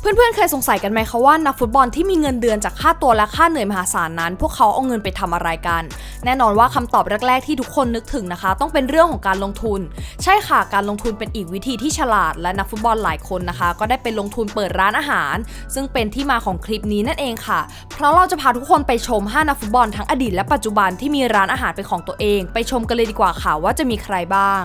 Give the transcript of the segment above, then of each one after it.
เพื่อนๆเคยสงสัยกันไหมคะว่านักฟุตบอลที่มีเงินเดือนจากค่าตัวและค่าเหนื่อยมหาศาลนั้น พวกเขาเอาเงินไปทำอะไรกัน แน่นอนว่าคำตอบแรกๆที่ทุกคนนึกถึงนะคะ ต้องเป็นเรื่องของการลงทุน ใช่ค่ะการลงทุนเป็นอีกวิธีที่ฉลาด และนักฟุตบอลหลายคนนะคะ ก็ได้ไปลงทุนเปิดร้านอาหาร ซึ่งเป็นที่มาของคลิปนี้นั่นเองค่ะ เพราะเราจะพาทุกคนไปชม 5 นักฟุตบอลทั้งอดีตและปัจจุบันที่มีร้านอาหารเป็นของตัวเอง ไปชมกันเลยดีกว่าค่ะว่าจะมีใครบ้าง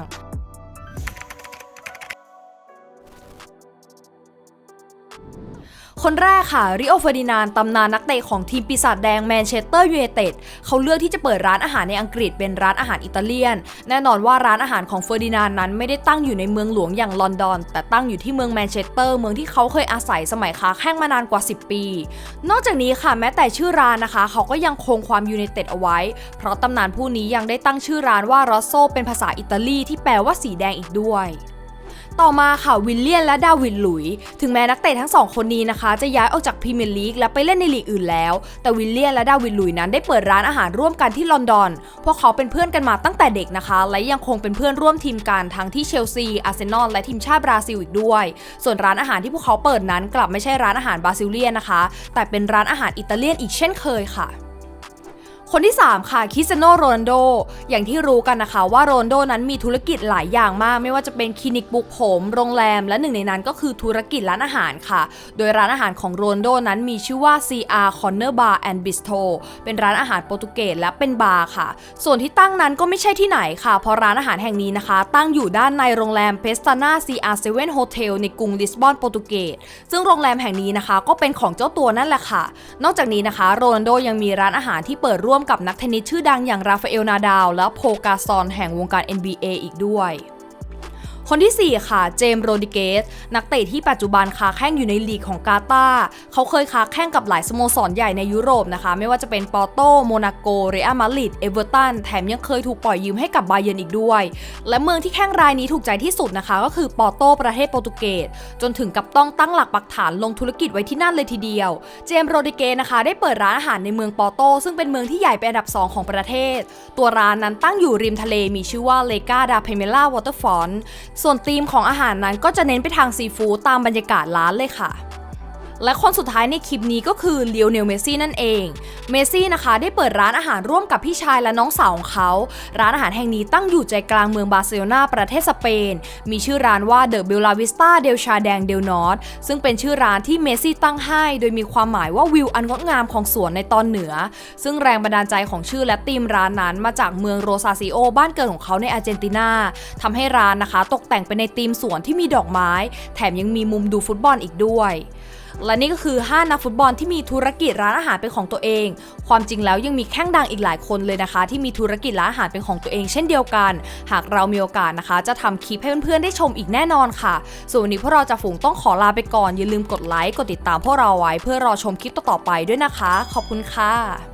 คนแรกค่ะริโอเฟอร์ดินานตำนานนักเตะของทีมปีศาจแดงแมนเชสเตอร์ยูไนเต็ดเขาเลือกที่จะเปิดร้านอาหารในอังกฤษเป็นร้านอาหารอิตาเลียน แน่นอนว่าร้านอาหารของเฟอร์ดินานนั้นไม่ได้ตั้งอยู่ในเมืองหลวงอย่างลอนดอน แต่ตั้งอยู่ที่เมืองแมนเชสเตอร์เมืองที่เขาเคยอาศัยสมัยค้าแข้งมานานกว่า 10 ปี นอกจากนี้ค่ะแม้แต่ชื่อร้านนะคะ เขาก็ยังคงความยูไนเต็ดเอาไว้ เพราะตำนานผู้นี้ยังได้ตั้งชื่อร้านว่ารอสโซเป็นภาษาอิตาลีที่แปลว่าสีแดงอีกด้วย ต่อมาค่ะวิลเลียนและดาวิดหลุย ถึงแม้นักเตะทั้งสองคนนี้นะคะ จะย้ายออกจากพรีเมียร์ลีกและไปเล่นในลีกอื่นแล้ว แต่วิลเลียนและดาวิดหลุยนั้นได้เปิดร้านอาหารร่วมกันที่ลอนดอน พวกเขาเป็นเพื่อนกันมาตั้งแต่เด็กนะคะ และยังคงเป็นเพื่อนร่วมทีมกันทั้งที่เชลซี อาร์เซนอล และทีมชาติบราซิลอีกด้วย ส่วนร้านอาหารที่พวกเขาเปิดนั้นกลับไม่ใช่ร้านอาหารบราซิเลียนนะคะ แต่เป็นร้านอาหารอิตาเลียนอีกเช่นเคยค่ะ คนที่ 3 ค่ะคริสเตียโนโรนโด อย่างที่รู้กันนะคะว่าโรนโดนั้นมีธุรกิจหลายอย่างมาก ไม่ว่าจะเป็นคลินิกปลุกผม โรงแรม และหนึ่งในนั้นก็คือธุรกิจร้านอาหารค่ะ โดยร้านอาหารของโรนโดนั้นมีชื่อว่า CR Corner Bar and Bistro เป็นร้านอาหารโปรตุเกสและเป็นบาร์ค่ะ ส่วนที่ตั้งนั้นก็ไม่ใช่ที่ไหนค่ะเพราะร้านอาหารแห่งนี้นะคะ ตั้งอยู่ด้านในโรงแรมเพสตานา CR7 Hotel ในกรุงลิสบอนโปรตุเกสซึ่งโรงแรมแห่งนี้นะคะ ก็เป็นของเจ้าตัวนั่นแหละค่ะ นอกจากนี้นะคะโรนโดยังมีร้านอาหารที่เปิดร่วมกับนักเทนนิสชื่อดังอย่างราฟาเอลนาดาว และโพกาซอนแห่งวงการ NBA อีกด้วย คนที่ 4 ค่ะ เจมส์โรดิเกส นักเตะที่ปัจจุบันค้าแข้งอยู่ในลีกของกาตาเขาเคยค้าแข้งกับหลายสโมสรใหญ่ในยุโรปนะคะ ไม่ว่าจะเป็นปอร์โต โมนาโก เรอัลมาดริด เอเวอร์ตัน แถมยังเคยถูกปล่อยยืมให้กับบาเยนอีกด้วย และเมืองที่แข้งรายนี้ถูกใจที่สุดนะคะ ก็คือปอร์โตประเทศโปรตุเกส จนถึงกับต้องตั้งหลักปักฐานลงธุรกิจไว้ที่นั่นเลยทีเดียว เจมส์โรดิเกสนะคะได้เปิดร้านอาหารในเมืองปอร์โต ซึ่งเป็นเมืองที่ใหญ่เป็นอันดับ 2 ของประเทศ ตัวร้านนั้นตั้งอยู่ริมทะเลมีชื่อว่าเลกาดาเพเมล่าวอเตอร์ฟอนส่วนธีมของอาหารนั้นก็จะเน้นไปทางซีฟู้ดตามบรรยากาศร้านเลยค่ะ และคนสุดท้ายในคลิปนี้ก็คือเลียวเนลเมซี่นั่นเอง เมซี่นะคะได้เปิดร้านอาหารร่วมกับพี่ชายและน้องสาวของเขา ร้านอาหารแห่งนี้ตั้งอยู่ใจกลางเมืองบาร์เซโลนาประเทศสเปน มีชื่อร้านว่าเดอะเบลลาวิสตาเดลชาแดงเดลนอตซึ่งเป็นชื่อร้านที่เมซี่ตั้งให้ โดยมีความหมายว่าวิวอันงดงามของสวนในตอนเหนือ ซึ่งแรงบันดาลใจของชื่อและธีมร้านนั้นมาจากเมืองโรซาซิโอบ้านเกิดของเขาในอาร์เจนตินาทำให้ร้านนะคะ ตกแต่งไปในธีมสวนที่มีดอกไม้ แถมยังมีมุมดูฟุตบอลอีกด้วย และนี่ก็คือ 5 นักฟุตบอลที่มีธุรกิจร้านอาหารเป็นของตัวเอง ความจริงแล้วยังมีแข้งดังอีกหลายคนเลยนะคะ ที่มีธุรกิจร้านอาหารเป็นของตัวเองเช่นเดียวกัน หากเรามีโอกาสนะคะ จะทำคลิปให้เพื่อนๆได้ชมอีกแน่นอนค่ะ ส่วนวันนี้พวกเราจะฝูงต้องขอลาไปก่อนอย่าลืมกดไลค์กดติดตามพวกเราไว้ เพื่อรอชมคลิปต่อๆไปด้วยนะคะ ขอบคุณค่ะ